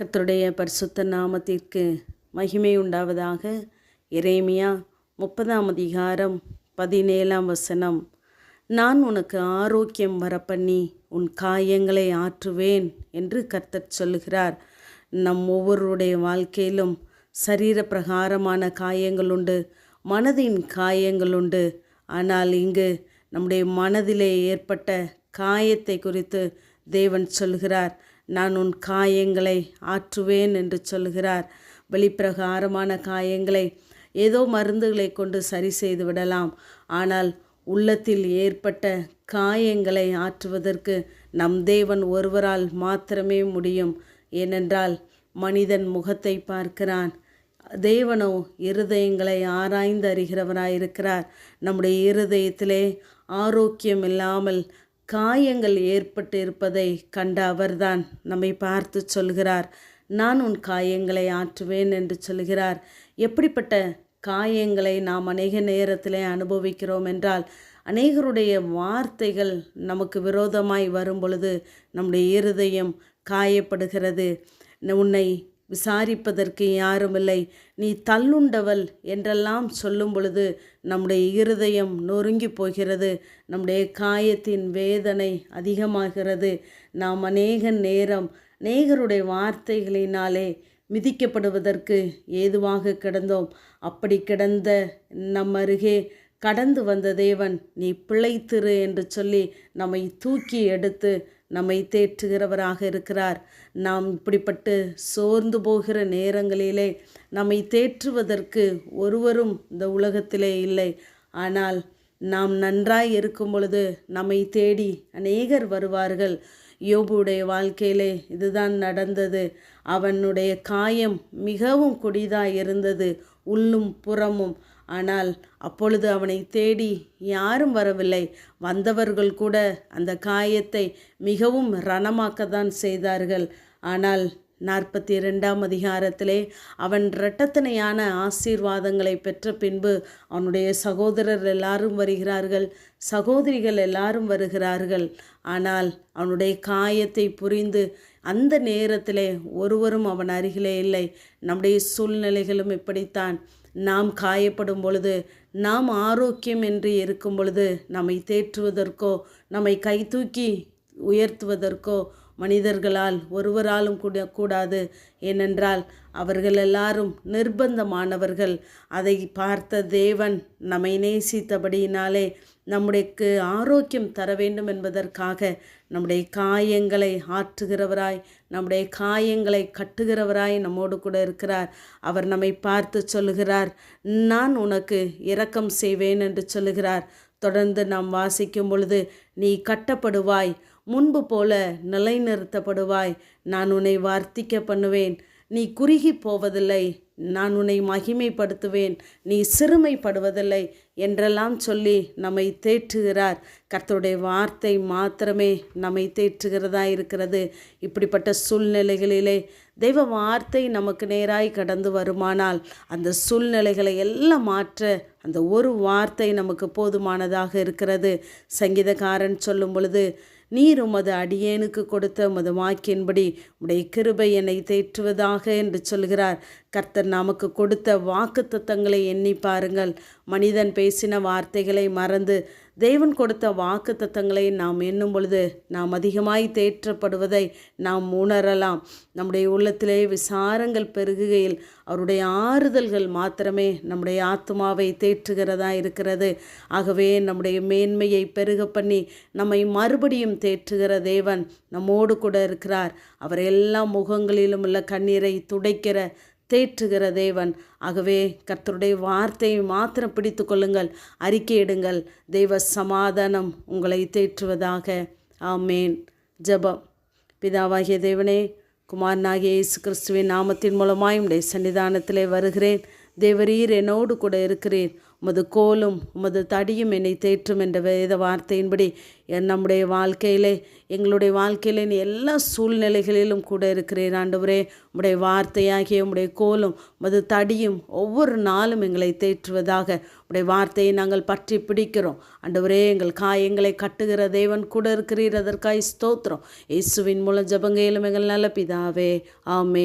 கர்த்தருடைய பரிசுத்த நாமத்திற்கு மகிமை உண்டாவதாக. இறைமையா முப்பதாம் அதிகாரம் பதினேழாம் வசனம். நான் உனக்கு ஆரோக்கியம் வரப்பண்ணி உன் காயங்களை ஆற்றுவேன் என்று கர்த்தர் சொல்லுகிறார். நம் ஒவ்வொருடைய வாழ்க்கையிலும் சரீர பிரகாரமான காயங்கள் உண்டு மனதின் காயங்கள் உண்டு. ஆனால் இங்கு நம்முடைய மனதிலே ஏற்பட்ட காயத்தை குறித்து தேவன் சொல்கிறார் நான் உன் காயங்களை ஆற்றுவேன் என்று சொல்கிறார். வெளிப்பிரகாரமான காயங்களை ஏதோ மருந்துகளை கொண்டு சரி செய்து விடலாம். ஆனால் உள்ளத்தில் ஏற்பட்ட காயங்களை ஆற்றுவதற்கு நம் தேவன் ஒருவரால் மாத்திரமே முடியும். ஏனென்றால் மனிதன் முகத்தை பார்க்கிறான். தேவனோ இருதயங்களை ஆராய்ந்து அறிகிறவராயிருக்கிறார். நம்முடைய இருதயத்திலே ஆரோக்கியம் இல்லாமல் காயங்கள் ஏற்பட்டு இருப்பதை கண்ட அவர்தான் நம்மை பார்த்து சொல்கிறார். நான் உன் காயங்களை ஆற்றுவேன் என்று சொல்கிறார். எப்படிப்பட்ட காயங்களை நாம் அநேக நேரத்திலே அனுபவிக்கிறோம் என்றால் அநேகருடைய வார்த்தைகள் நமக்கு விரோதமாய் வரும் பொழுது நம்முடைய இருதயம் காயப்படுகிறது. உன்னை விசாரிப்பதற்கு யாருமில்லை. நீ தள்ளுண்டவள் என்றெல்லாம் சொல்லும் பொழுது நம்முடைய இருதயம் நொறுங்கி போகிறது. நம்முடைய காயத்தின் வேதனை அதிகமாகிறது. நாம் அநேக நேரம் அநேகருடைய வார்த்தைகளினாலே மிதிக்கப்படுவதற்கு ஏதுவாக கிடந்தோம். அப்படி கிடந்த நம் அருகே கடந்து வந்த தேவன் நீ பிழைத்திரு என்று சொல்லி நம்மை தூக்கி எடுத்து நம்மை தேற்றுகிறவராக இருக்கிறார். நாம் இப்படிப்பட்டு சோர்ந்து போகிற நேரங்களிலே நம்மை தேற்றுவதற்கு ஒருவரும் இந்த உலகத்திலே இல்லை. ஆனால் நாம் நன்றாய் இருக்கும் பொழுது நம்மை தேடி அநேகர் வருவார்கள். யோபுடைய வாழ்க்கையிலே இதுதான் நடந்தது. அவனுடைய காயம் மிகவும் கொடிதாக இருந்தது. உள்ளும் புறமும் ஆனால் அப்பொழுது அவனை தேடி யாரும் வரவில்லை. வந்தவர்கள் கூட அந்த காயத்தை மிகவும் ரணமாக்கத்தான் செய்தார்கள். ஆனால் நாற்பத்தி இரண்டாம் அதிகாரத்திலே அவன் இரட்டத்தனையான ஆசீர்வாதங்களை பெற்ற பின்பு அவனுடைய சகோதரர் எல்லாரும் வருகிறார்கள். சகோதரிகள் எல்லாரும் வருகிறார்கள். ஆனால் அவனுடைய காயத்தை புரிந்து அந்த நேரத்திலே ஒருவரும் அவன் அருகிலே இல்லை. நம்முடைய சூழ்நிலைகளும் இப்படித்தான். நாம் காயப்படும் பொழுது நாம் ஆரோக்கியம் என்று இருக்கும் பொழுது நம்மை தேற்றுவதற்கோ நம்மை கை தூக்கி உயர்த்துவதற்கோ மனிதர்களால் ஒருவராலும் கூட கூடாது. ஏனென்றால் அவர்கள் எல்லாரும் நிர்பந்தமானவர்கள். அதை பார்த்த தேவன் நம்மை நேசித்தபடியினாலே நம்முடையக்கு ஆரோக்கியம் தர வேண்டும் என்பதற்காக நம்முடைய காயங்களை ஆற்றுகிறவராய் நம்முடைய காயங்களை கட்டுகிறவராய் நம்மோடு கூட இருக்கிறார். அவர் நம்மை பார்த்து சொல்லுகிறார் நான் உனக்கு இரக்கம் செய்வேன் என்று சொல்லுகிறார். தொடர்ந்து நாம் வாசிக்கும் பொழுது நீ கட்டப்படுவாய் முன்பு போல நிலைநிறுத்தப்படுவாய் நான் உன்னை வார்த்திக்க பண்ணுவேன். நீ குறுகி போவதில்லை நான் உன்னை மகிமைப்படுத்துவேன். நீ சிறுமைப்படுவதில்லை என்றெல்லாம் சொல்லி நம்மை தேற்றுகிறார். கர்த்தருடைய வார்த்தை மாத்திரமே நம்மை தேற்றுகிறதா இருக்கிறது. இப்படிப்பட்ட சூழ்நிலைகளிலே தெய்வ வார்த்தை நமக்கு நேராய் கடந்து வருமானால் அந்த சூழ்நிலைகளை எல்லாம் மாற்ற அந்த ஒரு வார்த்தை நமக்கு போதுமானதாக இருக்கிறது. சங்கீதக்காரன் சொல்லும் பொழுது நீர் உமது அடியேனுக்கு கொடுத்த உமது வாக்கின்படி உடைய கிருபை என்னை தேற்றுவதாக என்று சொல்கிறார். கர்த்தர் நமக்கு கொடுத்த வாக்கு தத்தங்களை எண்ணி பாருங்கள். மனிதன் பேசின வார்த்தைகளை மறந்து தேவன் கொடுத்த வாக்கு தத்தங்களை நாம் எண்ணும் பொழுது நாம் அதிகமாய் தேற்றப்படுவதை நாம் உணரலாம். நம்முடைய உள்ளத்திலே விசாரங்கள் பெருகுகையில் அவருடைய ஆறுதல்கள் மாத்திரமே நம்முடைய ஆத்மாவை தேற்றுகிறதா இருக்கிறது. ஆகவே நம்முடைய மேன்மையை பெருக பண்ணி நம்மை மறுபடியும் தேற்றுகிற தேவன் நம்மோடு கூட இருக்கிறார். அவர் எல்லா முகங்களிலும் உள்ள கண்ணீரை துடைக்கிற தேற்றுகிற தேவன். ஆகவே கர்த்தருடைய வார்த்தையை மாத்திரம் பிடித்து கொள்ளுங்கள். அறிக்கையிடுங்கள் தெய்வ சமாதானம் உங்களை தேற்றுவதாக. ஆமேன். ஜபம். பிதாவாகிய தேவனே குமாரனாகிய இயேசு கிறிஸ்துவின் நாமத்தின் மூலமாய் உடைய சன்னிதானத்திலே வருகிறேன். தேவரீர் என்னோடு கூட இருக்கிறேன் உமது கோலும் உமது தடியும் என்னை தேற்றும் என்ற வேத வார்த்தையின்படி நம்முடைய வாழ்க்கையிலே எங்களுடைய வாழ்க்கையிலே நீ எல்லா சூழ்நிலைகளிலும் கூட இருக்கிறீர் ஆண்டவரே. உம்முடைய வார்த்தையாகிய உம்முடைய கோலும் உமது தடியும் ஒவ்வொரு நாளும் எங்களை தேற்றுவதாக உடைய வார்த்தையை நாங்கள் பற்றி பிடிக்கிறோம். ஆண்டவரே எங்கள் காயங்களை கட்டுகிற தேவன் கூட இருக்கிறீர். அதற்காய் ஸ்தோத்திரம். இயேசுவின் மூலம் ஜபங்கையிலும் எங்கள் நல்ல பிதாவே. ஆமே